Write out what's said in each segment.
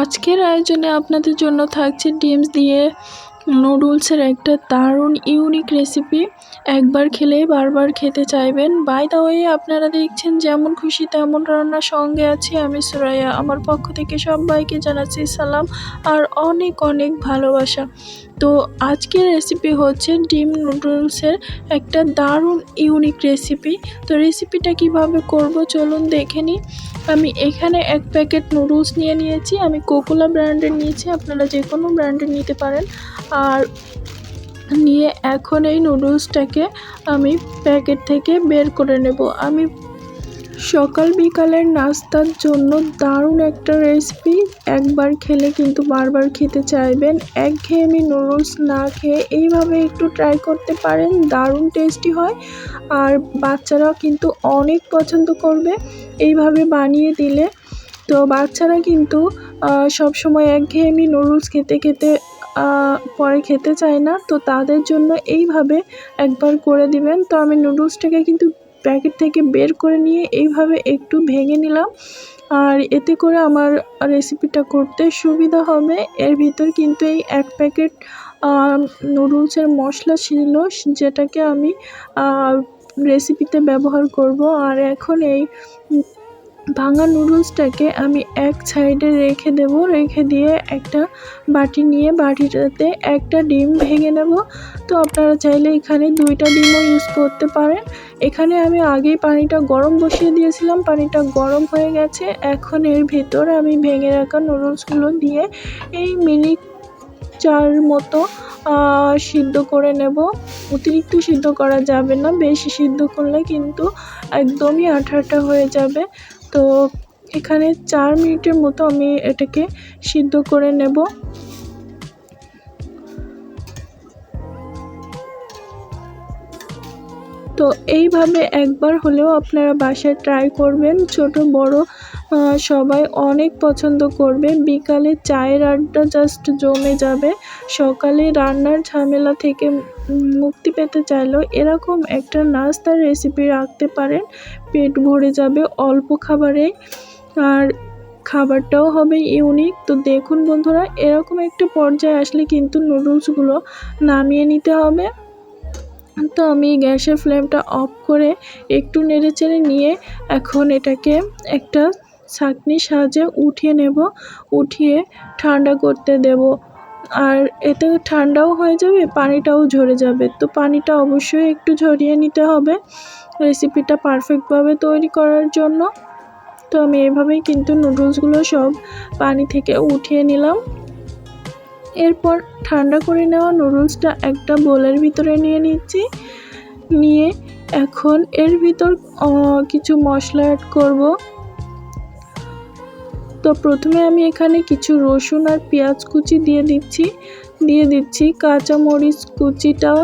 আজকের আয়োজনে আপনাদের জন্য থাকছে ডিমস দিয়ে নুডলসের একটা দারুণ ইউনিক রেসিপি একবার খেলে বারবার খেতে চাইবেন। বাই দা ওয়ে আপনারা দেখছেন যেমন খুশি তেমন রান্নার সঙ্গে আছি আমি সুরাইয়া। আমার পক্ষ থেকে সবাইকে জানাচ্ছি সালাম আর অনেক অনেক ভালোবাসা। তো আজকের রেসিপি হচ্ছে ডিম নুডলসের একটা দারুণ ইউনিক রেসিপি তো রেসিপিটা কীভাবে করব চলুন দেখে নিই। আমি এখানে এক প্যাকেট নুডলস নিয়ে নিয়েছি, আমি কোকোলা ব্র্যান্ডের নিয়েছি, আপনারা যে কোনো ব্র্যান্ডের নিতে পারেন। আর নিয়ে এখন এই নুডলসটাকে আমি প্যাকেট থেকে বের করে নেব। আমি সকাল বিকালের নাস্তার জন্য দারুণ একটা রেসিপি একবার খেলে কিন্তু বারবার খেতে চাইবেন। একঘেয়েমি নুডলস না খেয়ে এইভাবে একটু ট্রাই করতে পারেন, দারুণ টেস্টি হয়। আর বাচ্চারাও কিন্তু অনেক পছন্দ করবে এইভাবে বানিয়ে দিলে। তো বাচ্চারা কিন্তু সবসময় একঘেয়েমি নুডলস খেতে খেতে পরে খেতে চায় না। তো তাদের জন্য এইভাবে একবার করে দিবেন। তো আমি নুডলসটাকে কিন্তু প্যাকেট থেকে বের করে নিয়ে এইভাবে একটু ভেঙে নিলাম। আর এতে করে আমার রেসিপিটা করতে সুবিধা হবে। এর ভিতর কিন্তু এই এক প্যাকেট নুডলসের মশলা ছিল, যেটাকে আমি রেসিপিতে ব্যবহার করব। আর এখন এই ভাঙা নুডলসটাকে আমি এক সাইডে রেখে দেব, রেখে দিয়ে একটা বাটি নিয়ে বাটিটাতে একটা ডিম ভেঙে নেব। তো আপনারা চাইলে এখানে দুইটা ডিমও ইউজ করতে পারেন। এখানে আমি আগেই পানিটা গরম বসিয়ে দিয়েছিলাম, পানিটা গরম হয়ে গেছে। এখন এর ভেতর আমি ভেঙে রাখা নুডলসগুলো দিয়ে এই মিনিট চার মতো সিদ্ধ করে নেব। অতিরিক্ত সিদ্ধ করা যাবে না, বেশি সিদ্ধ করলে কিন্তু একদমই আঠা আঠা হয়ে যাবে। তো এখানে চার মিনিটের মতো আমি এটাকে সিদ্ধ করে নেব। তো এইভাবে একবার হলেও আপনারা বাসায় ট্রাই করবেন, ছোট, বড় সবাই অনেক পছন্দ করবে। বিকালে চায়ের আড্ডা জাস্ট জমে যাবে। সকালে রান্নার ঝামেলা থেকে মুক্তি পেতে চাইলেও এরকম একটা নাস্তার রেসিপি রাখতে পারেন। পেট ভরে যাবে অল্প খাবারে। আর খাবারটাও হবে ইউনিক তো দেখুন বন্ধুরা, এরকম একটা পর্যায়ে আসলে কিন্তু নুডলসগুলো নামিয়ে নিতে হবে। তো আমি গ্যাসের ফ্লেমটা অফ করে একটু নেড়ে চেড়ে নিয়ে এখন এটাকে একটা ছাঁকনির সাহায্যে উঠিয়ে নেব, উঠিয়ে ঠান্ডা করতে দেব। আর এতে ঠান্ডাও হয়ে যাবে, পানিটাও ঝরে যাবে। তো পানিটা অবশ্যই একটু ঝরিয়ে নিতে হবে রেসিপিটা পারফেক্টভাবে তৈরি করার জন্য। তো আমি এভাবেই কিন্তু নুডলসগুলো সব পানি থেকে উঠিয়ে নিলাম। এরপর ঠান্ডা করে নেওয়া নুডলসটা একটা বোলের ভিতরে নিয়ে নিচ্ছি। নিয়ে এখন এর ভিতর কিছু মশলা অ্যাড করব। তো প্রথমে আমি এখানে কিছু রসুন আর পেঁয়াজ কুচি দিয়ে দিচ্ছি দিয়ে দিচ্ছি কাঁচামরিচ কুচিটা।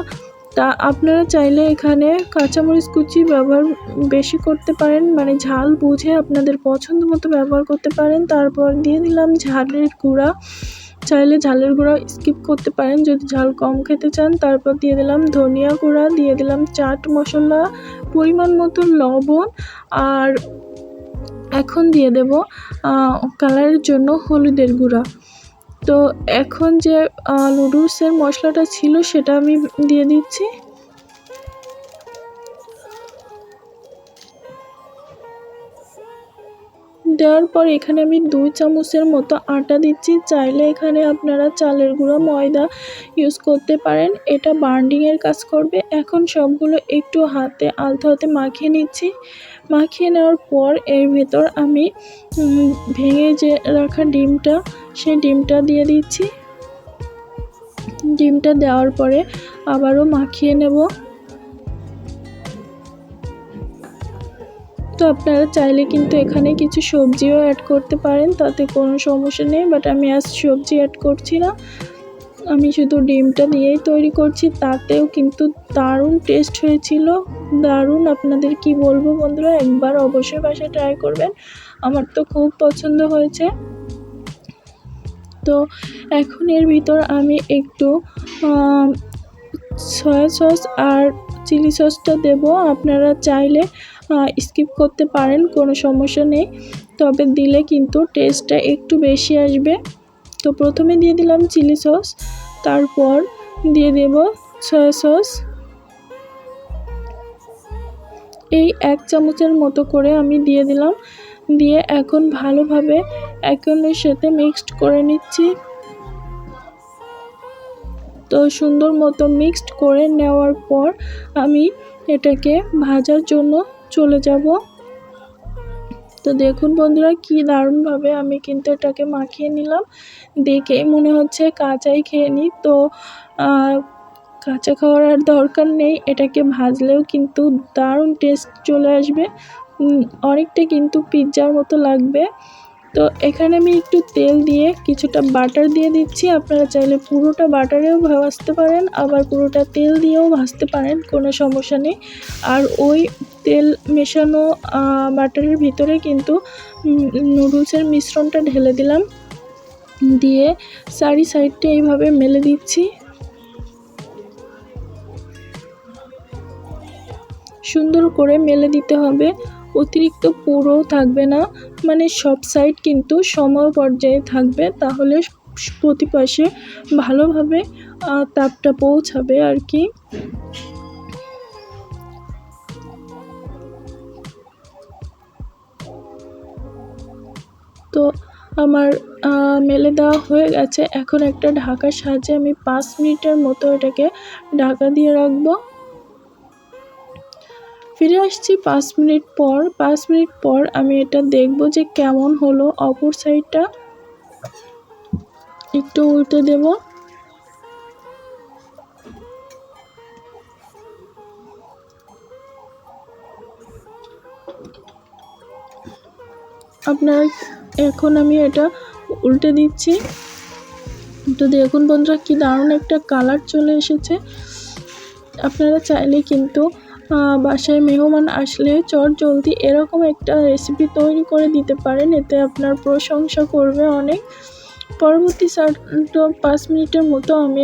তা আপনারা চাইলে এখানে কাঁচামরিচ কুচি ব্যবহার বেশি করতে পারেন মানে ঝাল বুঝে আপনাদের পছন্দ মতো ব্যবহার করতে পারেন। তারপর দিয়ে দিলাম ঝালের গুঁড়া। চাইলে ঝালের গুঁড়া স্কিপ করতে পারেন যদি ঝাল কম খেতে চান। তারপর দিয়ে দিলাম ধনিয়া গুঁড়া, দিয়ে দিলাম চাট মশলা, পরিমাণ মতো লবণ আর এখন দিয়ে দেব কালারের জন্য হলুদের গুঁড়া। তো এখন যে নুডলসের মশলাটা ছিল সেটা আমি দিয়ে দিচ্ছি। দেওয়ার পর এখানে আমি দুই চামচের মতো আটা দিচ্ছি। চাইলে এখানে আপনারা চালের গুঁড়ো, ময়দা ইউজ করতে পারেন। এটা বার্নিংয়ের কাজ করবে। এখন সবগুলো একটু হাতে আলতো হাতে মাখিয়ে নিচ্ছি। মাখিয়ে নেওয়ার পর এর ভেতর আমি ভেঙে যে রাখা ডিমটা, সেই ডিমটা দিয়ে দিচ্ছি। ডিমটা দেওয়ার পরে আবারও মাখিয়ে নেব। তো আপনারা চাইলে কিন্তু এখানে কিছু সবজিও অ্যাড করতে পারেন, তাতে কোনো সমস্যা নেই বাট আমি আজ সবজি অ্যাড করছি না আমি শুধু ডিমটা দিয়েই তৈরি করছি, তাতেও কিন্তু দারুণ টেস্ট হয়েছিল। দারুণ, আপনাদের কি বলব বন্ধুরা, একবার অবশ্যই বাসায় ট্রাই করবেন। আমার তো খুব পছন্দ হয়েছে। তো এখন এর ভিতর আমি একটু সয়া সস আর চিলি সসটা দেব। আপনারা চাইলে স্কিপ করতে পারেন, কোনো সমস্যা নেই। তবে দিলে কিন্তু টেস্টটা একটু বেশি আসবে। তো প্রথমে দিয়ে দিলাম চিলি সস তারপর দিয়ে দেব সয়া সস এই এক চামচের মতো করে আমি দিয়ে দিলাম। দিয়ে এখন ভালোভাবে একের সাথে মিক্সড করে নিচ্ছি। তো সুন্দর মতো মিক্সড করে নেওয়ার পর আমি এটাকে ভাজার জন্য চলে যাব। তো দেখুন বন্ধুরা, কি দারুণভাবে আমি কিন্তু এটাকে মাখিয়ে নিলাম। দেখেই মনে হচ্ছে কাঁচাই খেয়ে নিই তো কাঁচা খাওয়ার আর দরকার নেই। এটাকে ভাজলেও কিন্তু দারুণ টেস্ট চলে আসবে। অনেকটা কিন্তু পিৎজার মতো লাগবে। তো, এখানে আমি একটু তেল দিয়ে কিছুটা বাটার দিয়ে দিচ্ছি। আপনারা চাইলে পুরোটা বাটারেও ভাজতে পারেন, আবার পুরোটা তেল দিয়েও ভাজতে পারেন, কোনো সমস্যা নেই। আর ওই তেল মেশানো বাটারের ভিতরে কিন্তু নুডলসের মিশ্রণটা ঢেলে দিলাম। দিয়ে চারি সাইডটা এইভাবে মেলে দিচ্ছি। সুন্দর করে মেলে দিতে হবে। অতিরিক্ত পুরো থাকবে না। মানে সব সাইড কিন্তু সম পর্যায়ে থাকবে। তাহলে প্রতি পাশে ভালোভাবে তাপটা পৌঁছাবে আর কি। তো আমার মেলে দেওয়া হয়ে গেছে। এখন একটা ঢাকার সাহায্যে আমি পাঁচ মিনিটের মতো এটাকে ঢাকা দিয়ে রাখব। ফিরে আসছি পাঁচ মিনিট পর। পাঁচ মিনিট পর আমি এটা দেখব যে কেমন হলো অপর সাইডটা। একটু উল্টে দেব। আপনার এখন আমি এটা উল্টে দিচ্ছি। তো দেখুন বন্ধুরা কি দারুণ একটা কালার চলে এসেছে। আপনারা চাইলে কিন্তু বাসায় মেহমান আসলে চট জলদি এরকম একটা রেসিপি তৈরি করে দিতে পারেন। এতে আপনার প্রশংসা করবে অনেক। পরবর্তী তো পাঁচ মিনিটের মতো আমি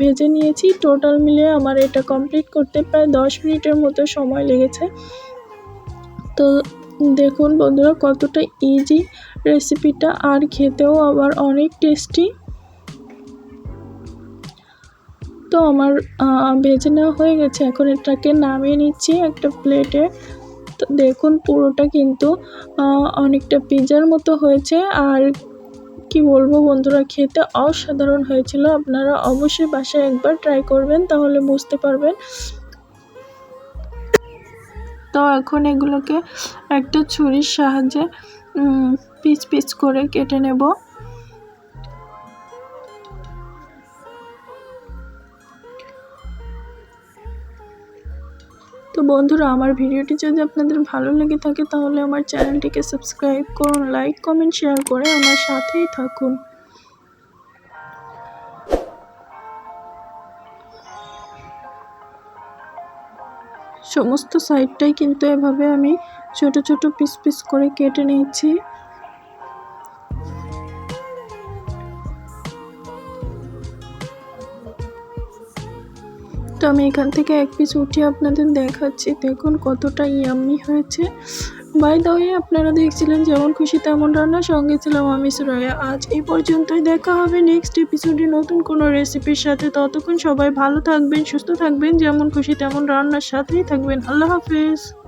ভেজে নিয়েছি। টোটাল মিলে আমার এটা কমপ্লিট করতে প্রায় দশ মিনিটের মতো সময় লেগেছে। তো দেখুন বন্ধুরা, কতটা ইজি রেসিপিটা আর খেতেও আবার অনেক টেস্টি তো আমার ভেজে নেওয়া হয়ে গেছে। এখন এটাকে নামিয়ে নিচ্ছি একটা প্লেটে তো দেখুন পুরোটা কিন্তু অনেকটা পিৎজার মতো হয়েছে। আর কি বলব বন্ধুরা, খেতে অসাধারণ হয়েছিল। আপনারা অবশ্যই বাসায় একবার ট্রাই করবেন, তাহলে বুঝতে পারবেন। তো এখন এগুলোকে একটা ছুরির সাহায্যে পিচ পিচ করে কেটে নেব। তো বন্ধুরা, আমার ভিডিওটি যদি আপনাদের ভালো লেগে থাকে, তাহলে আমার চ্যানেলটিকে সাবস্ক্রাইব করুন, লাইক, কমেন্ট, শেয়ার করে আমার সাথেই থাকুন। সমস্ত সাইডটাই কিন্তু এভাবে আমি ছোট ছোট পিস পিস করে কেটে নিয়েছি। তো আমি এখান থেকে এক পিস উঠিয়ে আপনাদের দেখাচ্ছি। দেখুন কতটা ইয়াম্মি হয়েছে। বাই দা আপনারা দেখছিলেন যেমন খুশি তেমন রান্না, সঙ্গে ছিলাম আমি, সুরাইয়া। আজ এই পর্যন্তই। দেখা হবে নেক্সট এপিসোডে নতুন কোনো রেসিপির সাথে। ততক্ষণ সবাই ভালো থাকবেন, সুস্থ থাকবেন। যেমন খুশি তেমন রান্নার সাথেই থাকবেন। আল্লাহ হাফেজ।